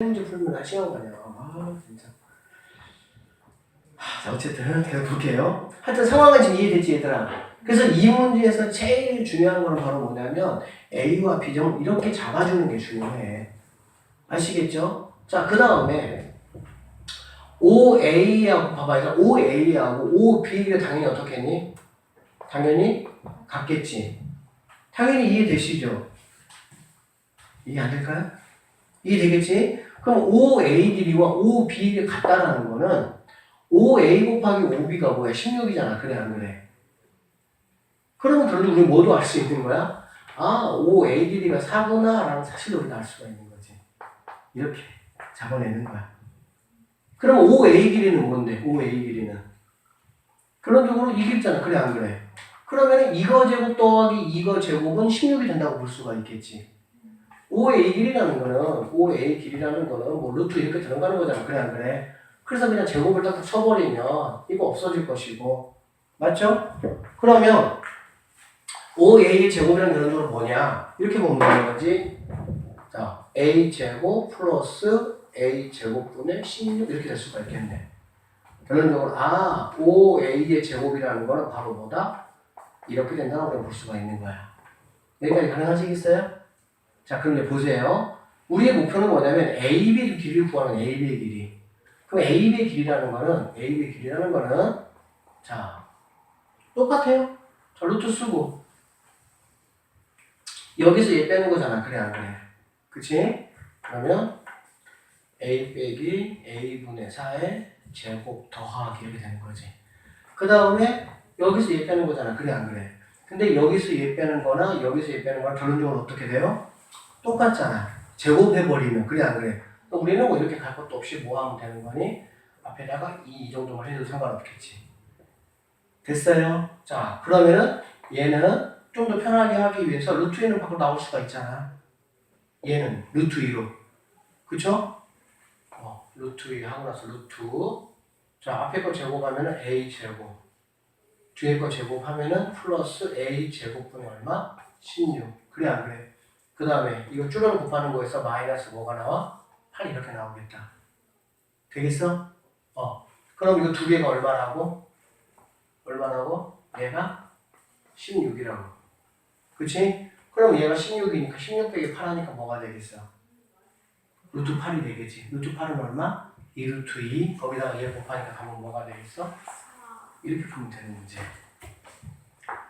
풀면 시간 가냐. 아, 진짜. 하, 자, 어쨌든 계속 볼게요. 하여튼 상황은 지금 이해됐지, 얘들아? 그래서 이 문제에서 제일 중요한 거는 바로 뭐냐면 A와 B 점 이렇게 잡아주는 게 중요해. 아시겠죠? 자, 그 다음에 OA하고 봐봐. 이거 OA하고 OB가 당연히 어떻겠니? 당연히 같겠지. 당연히 이해되시죠? 이해 안 될까요? 이해되겠지? 그럼 OA 길이와 OB 길이가 같다라는 거는 OA 곱하기 OB가 뭐야? 16이잖아. 그래, 안 그래? 그러면 결국 우리 뭐도 알수 있는 거야? 아, OA 길이가 4구나 라는 사실을 우리가 알 수가 있는 거지. 이렇게 잡아내는 거야. 그럼 OA 길이는 뭔데? OA 길이는. 결론적으로 이게 있잖아. 그래, 안 그래? 그러면 이거 제곱 더하기 이거 제곱은 16이 된다고 볼 수가 있겠지. OA 길이라는 거는, OA 길이라는 거는 뭐 루트 이렇게 들어가는 거잖아. 그래, 안 그래? 그래서 그냥 제곱을 딱 쳐버리면 이거 없어질 것이고. 맞죠? 그러면 OA의 제곱이라는 결론적으로 뭐냐? 이렇게 보면 되는 거지. 자, A 제곱 플러스 A 제곱분의 16 이렇게 될 수가 있겠네. 결론적으로 아, OA의 제곱이라는 거는 바로 뭐다? 이렇게 된다고 볼 수가 있는 거야. 여기까지 가능하시겠어요? 자, 그럼 이제 보세요. 우리의 목표는 뭐냐면 AB의 길이를 구하는 AB의 길이. 그럼 AB의 길이라는 거는 AB의 길이라는 거는 자 똑같아요. 자, 루트 쓰고 여기서 얘 빼는 거잖아. 그래 안 그래? 그치? 그러면 a 빼기 a분의 4의 제곱 더하기 이렇게 되는 거지. 그 다음에 여기서 얘 빼는 거잖아. 그래 안 그래? 근데 여기서 얘 빼는 거나 여기서 얘 빼는 거나 결론적으로 어떻게 돼요? 똑같잖아. 제곱해버리면 그래 안 그래? 그럼 우리는 뭐 이렇게 갈 것도 없이 뭐 하면 되는 거니? 앞에다가 2, 이 정도만 해도 상관없겠지. 됐어요? 자, 그러면은 얘는 좀 더 편하게 하기 위해서 루트 2는 밖으로 나올 수가 있잖아. 얘는 루트 2로. 그쵸? 어, 루트 2 하고 나서 루트. 자, 앞에 거 제곱하면은 a 제곱. 뒤에 거 제곱하면은 플러스 a 제곱분이 얼마? 16. 그래 안 그래? 그 다음에 이거 줄여서 곱하는 거에서 마이너스 뭐가 나와? 8 이렇게 나오겠다. 되겠어? 어. 그럼 이거 두 개가 얼마라고? 얼마라고? 얘가 16이라고. 그치? 그럼 얘가 16이니까 16 빼기 8 하니까 뭐가 되겠어? 루트 8이 되겠지. 루트 8은 얼마? 2 루트 2. 거기다가 얘 곱하니까 가면 뭐가 되겠어? 이렇게 풀면 되는 문제.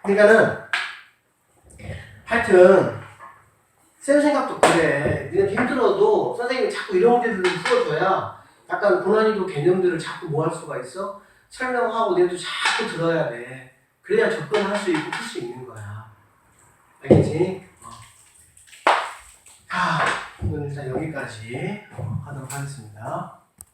그러니까는 하여튼 쌤 생각도 그래. 니네 힘들어도 선생님이 자꾸 이런 문제들을 풀어줘야 약간 고난이도 개념들을 자꾸 뭐 할 수가 있어? 설명하고 니네도 자꾸 들어야 돼. 그래야 접근할 수 있고 풀 수 있는 거야. 알겠지? 어. 자, 오늘 일단 여기까지 어, 하도록 하겠습니다.